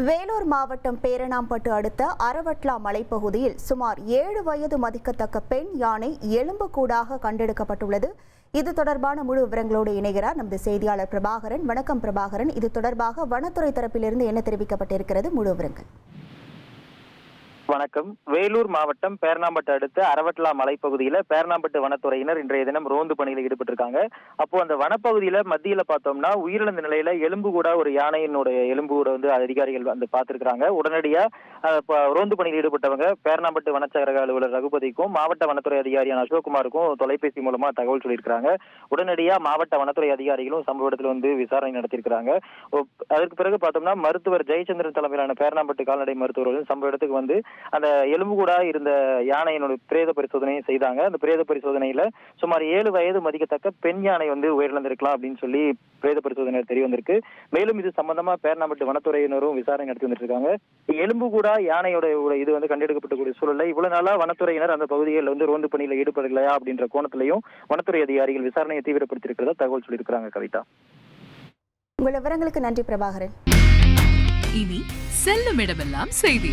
வேலூர் மாவட்டம் பேரணாம்பட்டு அடுத்த அரவட்லா மலைப்பகுதியில் சுமார் ஏழு வயது மதிக்கத்தக்க பெண் யானை எலும்புக்கூடாக கண்டெடுக்கப்பட்டுள்ளது. இது தொடர்பான முழு விவரங்களோடு இணைகிறார் நமது செய்தியாளர் பிரபாகரன். வணக்கம் பிரபாகரன். இது தொடர்பாக வனத்துறை தரப்பிலிருந்து என்ன தெரிவிக்கப்பட்டிருக்கிறது? முழு விவரங்கள். வணக்கம். வேலூர் மாவட்டம் பேரணாம்பட்டு அடுத்த அரவட்லா மலைப்பகுதியில பேரணாம்பட்டு வனத்துறையினர் இன்றைய தினம் ரோந்து பணியில் ஈடுபட்டிருக்காங்க. அப்போ அந்த வனப்பகுதியில மத்தியில பார்த்தோம்னா உயிரிழந்த நிலையில எலும்பு கூட ஒரு யானையினுடைய எலும்பு கூட வந்து அதிகாரிகள் வந்து பார்த்திருக்கிறாங்க. உடனடியா ரோந்து பணியில் ஈடுபட்டவங்க பேரணாம்பட்டு வனச்சகரக அலுவலர் ரகுபதிக்கும் மாவட்ட வனத்துறை அதிகாரியான அசோக்குமாருக்கும் தொலைபேசி மூலமா தகவல் சொல்லியிருக்காங்க உடனடியா மாவட்ட வனத்துறை அதிகாரிகளும் சம்பவ இடத்துல வந்து விசாரணை நடத்தியிருக்கிறாங்க. அதற்கு பிறகு பார்த்தோம்னா மருத்துவர் ஜெயச்சந்திரன் தலைமையிலான பேரணாம்பட்டு கால்நடை மருத்துவர்களும் சம்பவ இடத்துக்கு வந்து அந்த எலும்புக்கூடா இருந்த யானையினுடைய பிரேத பரிசோதனையை செய்தாங்க. அந்த பிரேத பரிசோதனையில சுமார் ஏழு வயது மதிக்கத்தக்க பெண் யானை வந்து உயிரிழந்திருக்கலாம் அப்படின்னு சொல்லி பிரேத பரிசோதனை தெரிய வந்திருக்கு. மேலும் இது சம்பந்தமா பேரணாம்பட்டு வனத்துறையினரும் விசாரணை நடத்தி வந்துட்டு இருக்காங்க எலும்புக்கூடா யானையோட இது வந்து கண்டெடுக்கப்பட்டக்கூடிய சூழல்ல இவ்வளவு நாளா வனத்துறையினர் அந்த பகுதிகளில் வந்து ரோந்து பணியில ஈடுபடலையா அப்படின்ற கோணத்திலையும் வனத்துறை அதிகாரிகள் விசாரணையை தீவிரப்படுத்தியிருக்கிறதா தகவல் சொல்லியிருக்கிறாங்க கவிதா. உங்கள் விவரங்களுக்கு நன்றி பிரபாகரன். இனி செல்லும் இடமெல்லாம் செய்தி.